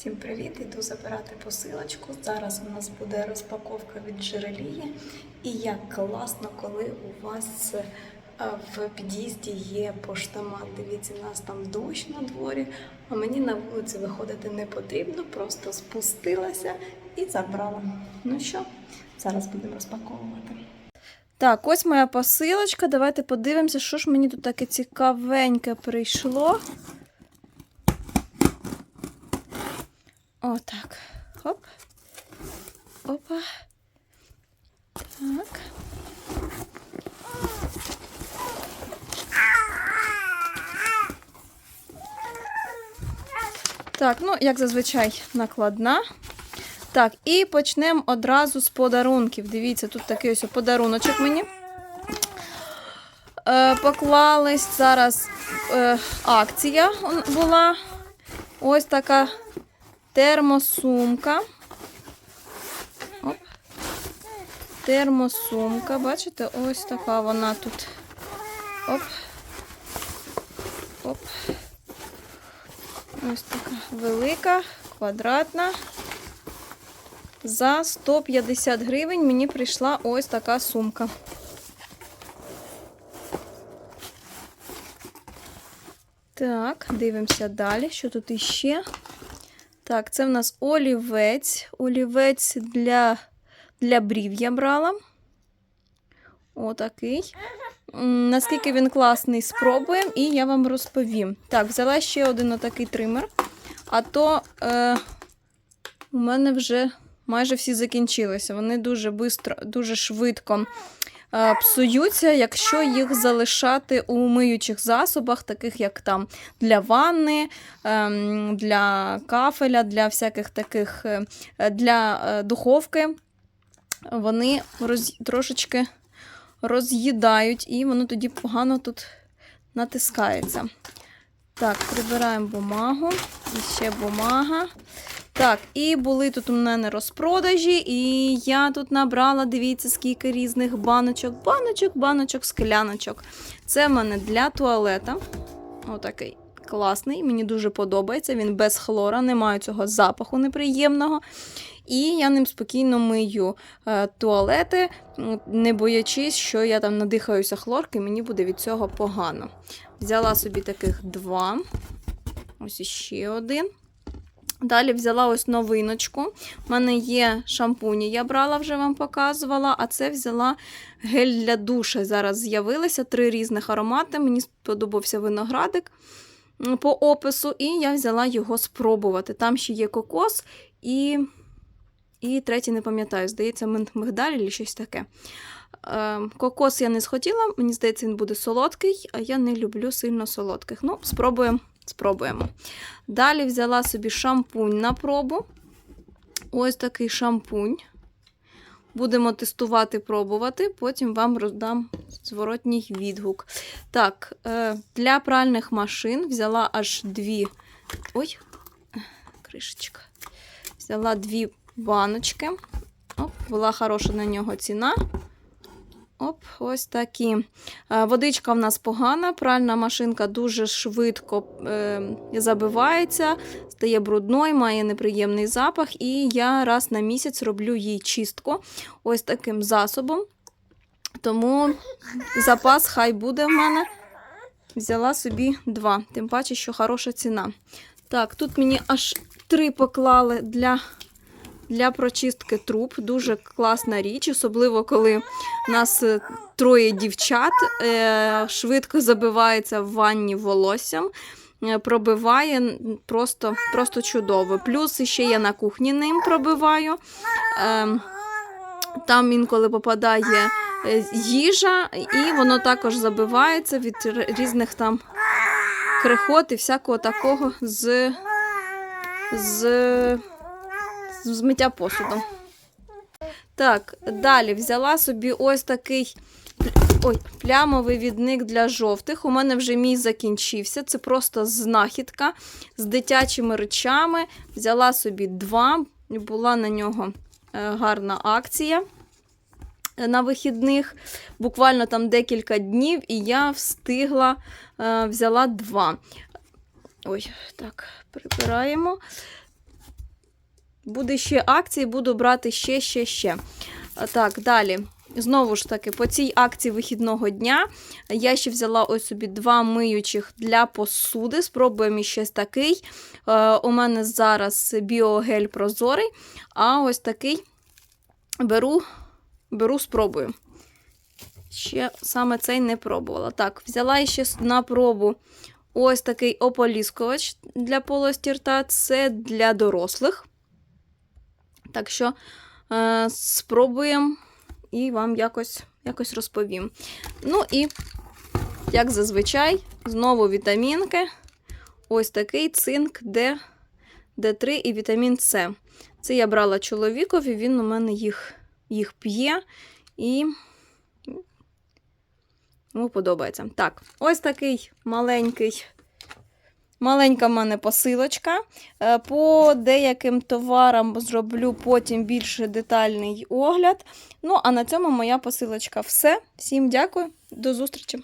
Всім привіт! Іду забирати посилочку. Зараз у нас буде розпаковка від джерелії. І як класно, коли у вас е, в під'їзді є поштомат. Дивіться, у нас там дощ на дворі, а мені на вулиці виходити не потрібно, просто спустилася і забрала. Ну що, зараз будемо розпаковувати. Так, ось моя посилочка. Давайте подивимося, що ж мені тут таке цікавеньке прийшло. Отак. Хоп. Опа. Так. Так, ну, як зазвичай, накладна. Так, і почнемо одразу з подарунків. Дивіться, тут такий ось подаруночок мені. Е, поклались зараз е, акція була. Ось така термосумка. Оп. Термосумка. Бачите, ось така вона тут. Оп. Оп. Ось така велика, квадратна. За 150 гривень мені прийшла ось така сумка. Так, дивимося далі, що тут іще. Так, це в нас олівець. Олівець для, для брів я брала. Отакий. Наскільки він класний, спробуємо, і я вам розповім. Так, взяла ще один отакий тример. А то е, у мене вже майже всі закінчилися. Вони дуже бистро, дуже швидко псуються, якщо їх залишати у миючих засобах, таких як там для ванни, ем, для кафеля, для всяких таких е, для е, духовки. Вони роз, трошечки роз'їдають, і воно тоді погано тут натискається. Так, прибираємо бумагу. І ще бумага. Так, і були тут у мене розпродажі, і я тут набрала, дивіться, скільки різних баночок, баночок, баночок, скляночок. Це в мене для туалета. Отакий класний, мені дуже подобається. Він без хлора, немає цього запаху неприємного. І я ним спокійно мию е, туалети, не боячись, що я там надихаюся хлорки, мені буде від цього погано. Взяла собі таких два. Ось іще один. Далі взяла ось новиночку. У мене є шампуні, я брала, вже вам показувала, а це взяла гель для душа. Зараз з'явилися три різних аромати. Мені сподобався виноградик по опису, і я взяла його спробувати. Там ще є кокос і, і третій, не пам'ятаю, здається, мин- мигдаль чи щось таке. Е, Кокос я не схотіла, мені здається, він буде солодкий, а я не люблю сильно солодких. Ну, спробуємо. Спробуємо. Далі взяла собі шампунь на пробу. Ось такий шампунь. Будемо тестувати, пробувати, потім вам роздам зворотній відгук. Так, е, для пральних машин взяла аж дві. Ой, кришечка. Взяла дві баночки. Оп, була хороша на нього ціна. Оп, ось такі. Е, Водичка в нас погана, пральна машинка дуже швидко е, забивається, стає брудною, має неприємний запах, і я раз на місяць роблю їй чистку ось таким засобом. Тому запас хай буде в мене. Взяла собі два, тим паче, що хороша ціна. Так, тут мені аж три поклали для, для прочистки труб. Дуже класна річ, особливо коли нас е, троє дівчат, е, швидко забивається в ванні волоссям. е, Пробиває просто, просто чудово. Плюс ще я на кухні ним пробиваю. Ем, Там інколи попадає їжа, і воно також забивається від різних там крихот і всякого такого з, з, з миття посуду. Так, далі взяла собі ось такий ой, плямовий відник для жовтих. У мене вже мій закінчився. Це просто знахідка з дитячими речами. Взяла собі два, була на нього е, гарна акція е, на вихідних. Буквально там декілька днів, і я встигла, е, взяла два. Ой, так, прибираємо. Буде ще акції, буду брати ще, ще, ще. Так, далі. Знову ж таки, по цій акції вихідного дня я ще взяла ось собі два миючих для посуди. Спробуємо щось такий. Е, у мене зараз біогель прозорий, а ось такий беру, беру спробую. Ще саме цей не пробувала. Так, взяла ще на пробу ось такий ополіскувач для полості рта. Це для дорослих. Так що е, спробуємо і вам якось, якось розповім. Ну і, як зазвичай, знову вітамінки. Ось такий цинк Д, Д3 і вітамін С. Це я брала чоловікові, він у мене їх, їх п'є і йому подобається. Так, ось такий маленький. Маленька в мене посилочка. Е, По деяким товарам зроблю потім більш детальний огляд. Ну, а на цьому моя посилочка все. Всім дякую, до зустрічі!